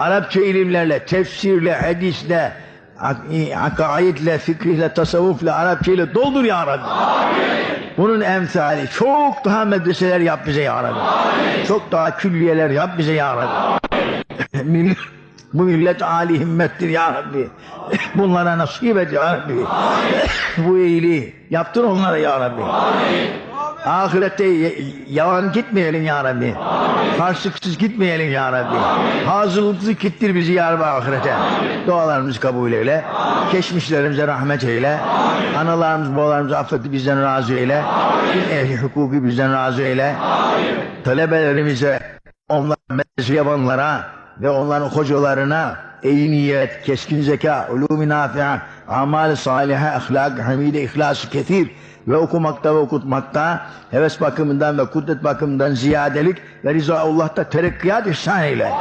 Arapça ilimlerle, tefsirle, hadisle, ak- akaidle, fikrihle, tasavvufla, Arapça ile doldur ya Rabbi. Bunun emsali çok daha medreseler yap bize ya Rabbi. Çok daha külliyeler yap bize ya Rabbi. Bu millet âli himmettir ya Rabbi. Bunlara nasip et ya Rabbi. Bu iyiliği yaptır onlara ya Rabbi. Ahirette yalan gitmeyelim ya Rabbi. Karşılıksız gitmeyelim ya Rabbi. Hazırlıksız gittir bizi ya Rabbi ahirete. Dualarımızı kabul eyle. Geçmişlerimize rahmet eyle. Analarımız, babalarımızı affetti bizden razı eyle. Din ehli hukuku bizden razı eyle. Talebelerimize, onlar medrese yapanlara ve onların hocalarına iyi niyet, keskin zeka, ulûm-i nafi'a, amal-i salihe, ahlak, hamide, ihlası ketir ve okumakta ve okutmakta heves bakımından ve kudret bakımından ziyadelik ve rıza Allah'ta terekkiyat ihsan eyle.